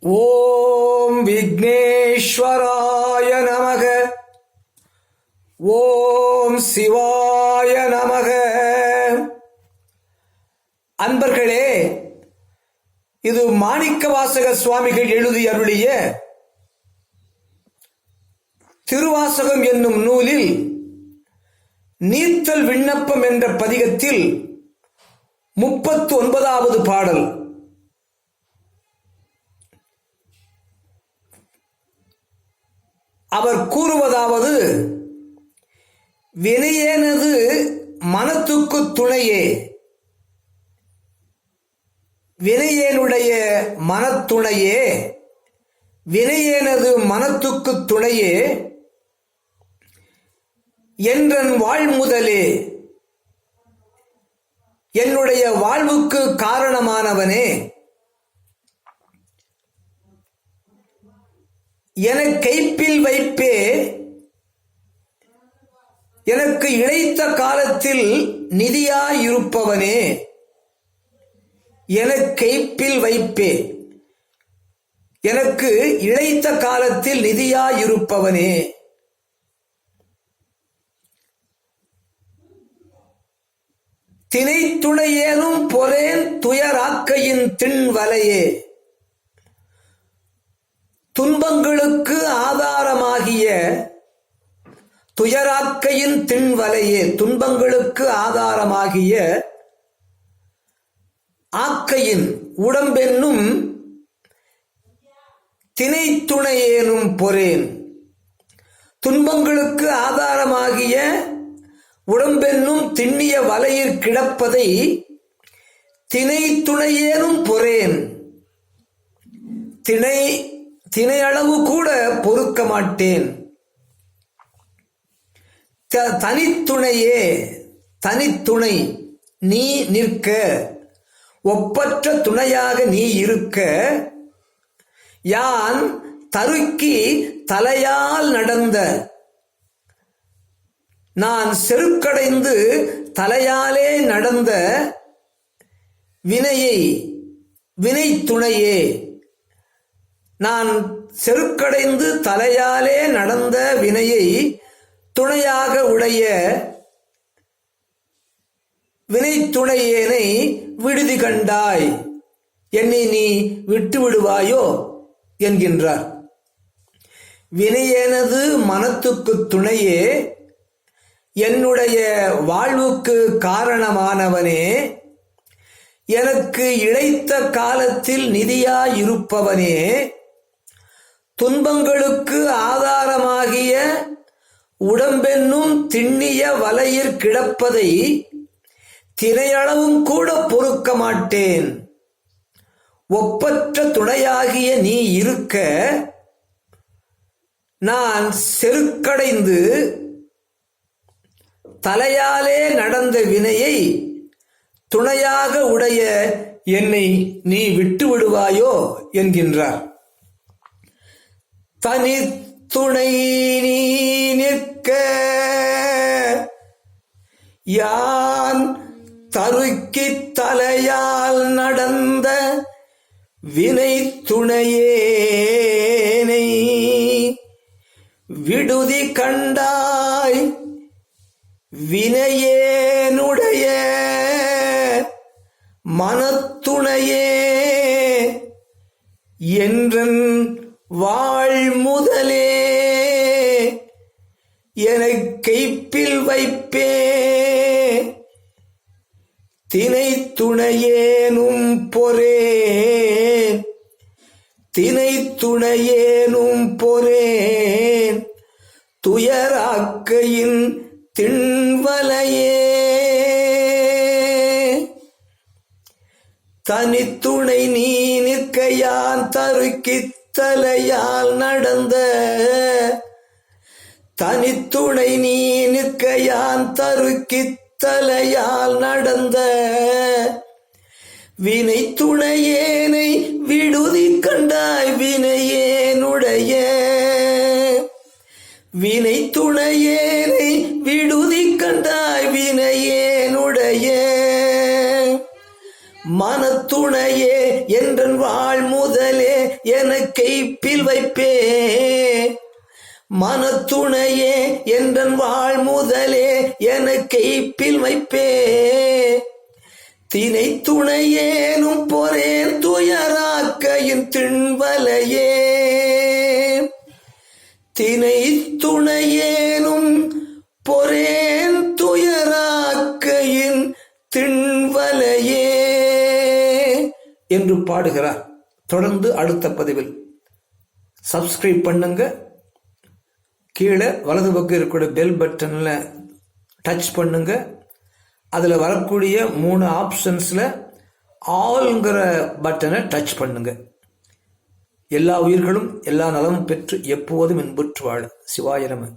ஓம் விக்னேஸ்வராய நமக. ஓம் சிவாய நமக. அன்பர்களே இது மாணிக்கவாசக சுவாமிகள் எழுதி அருளிய திருவாசகம் என்னும் நூலில் நீத்தல் விண்ணப்பம் என்ற பதிகத்தில் முப்பத்து ஒன்பதாவது பாடல். அவர் கூறுவதாவது வினையேனது மனத்துக்கு துணையே. வினையேனுடைய மனத்துணையே. வினையேனது மனத்துக்கு துணையே. என்றன் வாழ்முதலே. என்னுடைய வாழ்வுக்கு காரணமானவனே. என கைப்பில் வைப்பே. எனக்கு இழைத்த காலத்தில் நிதியாயிருப்பவனே. என கைப்பில் வைப்பே. எனக்கு இழைத்த காலத்தில் நிதியாயிருப்பவனே. திணைத்துணையேனும் பொறேன் துயராக்கையின் திண்வலையே துன்பங்களுக்கு ஆதாரமாகிய துயராக்கையின் திண்வலையே துன்பங்களுக்கு ஆதாரமாகிய ஆக்கையின் உடம்பென்னும் திணைத்துணையேனும் பொறேன். துன்பங்களுக்கு ஆதாரமாகிய உடம்பென்னும் திண்ணிய வலையில் கிடப்பதை திணை துணையேனும் பொறேன். திணை தினையளவு கூட பொறுக்க மாட்டேன். த- தனித்துணையே தனித்துணை நீ நிற்க. ஒப்பற்ற துணையாக நீ இருக்க. யான் தருக்கி தலையால் நடந்த. நான் செருக்கடைந்து தலையாலே நடந்த. வினையை வினை துணையே நான் செருக்கடைந்து தலையாலே நடந்த வினையை துணையாக உடைய வினை துணையேனை விடுதி கண்டாய். என்னை நீ விட்டு விடுவாயோ? என்கின்றார். வினையேனது மனத்துக்கு துணையே என்னுடைய வாழ்வுக்கு காரணமானவனே எனக்கு இழைத்த காலத்தில் நிதியாயிருப்பவனே துன்பங்களுக்கு ஆதாரமாகிய உடம்பென்னும் திண்ணிய வலையிற் கிடப்பதை திரையளவும் கூட பொறுக்க மாட்டேன். ஒப்பற்ற துணையாகிய நீ இருக்க நான் செருக்கடைந்து தலையாலே நடந்த வினையை துணையாக உடைய என்னை நீ விட்டு விடுவாயோ என்கின்றார். தனி துணை நீ நிற்க. யான் தருக்கி தலையால் நடந்த வினை துணையேனை. விடுதி கண்டாய் வினையேனுடைய மனத்துணையே. என்றன் வாழ் முதலே. என கைப்பில் வைப்பே. தினை துணையேனும் பொறேன் தினை துணையேனும் பொறேன் துயராக்கையின் திண்வலையே. தனித்துணை நீ நிற்கையான் தருக்கித் தலையால் நடந்த தனித்துணை நீ நிற்கையான் தருக்கி தலையால் நடந்த வினை துணையேனை விடுதி கண்டாய் வினையேனுடைய வினை துணையே மனத்துணையே என்றன் வாழ் முதலே என கைப்பில் வைப்பே. மனத்துணையே என்றன் வாழ் முதலே என கைப்பில் வைப்பே. தினை துணையேனும் பொறேன் துயராக்கையின் திண்வலையே. தினை துணையேனும் பொறேன் என்று பாடுகிறார். தொடர்ந்து அடுத்த பதிவில். சப்ஸ்கிரைப் பண்ணுங்க. கீழே வலது பக்கம் இருக்கக்கூடிய பெல் பட்டனில் டச் பண்ணுங்க. அதில் வரக்கூடிய மூணு ஆப்ஷன்ஸில் ஆல்ங்கிற பட்டனை டச் பண்ணுங்க. எல்லா உயிர்களும் எல்லா நலமும் பெற்று எப்போதும் இன்புற்று வாழ. சிவாயிரமன்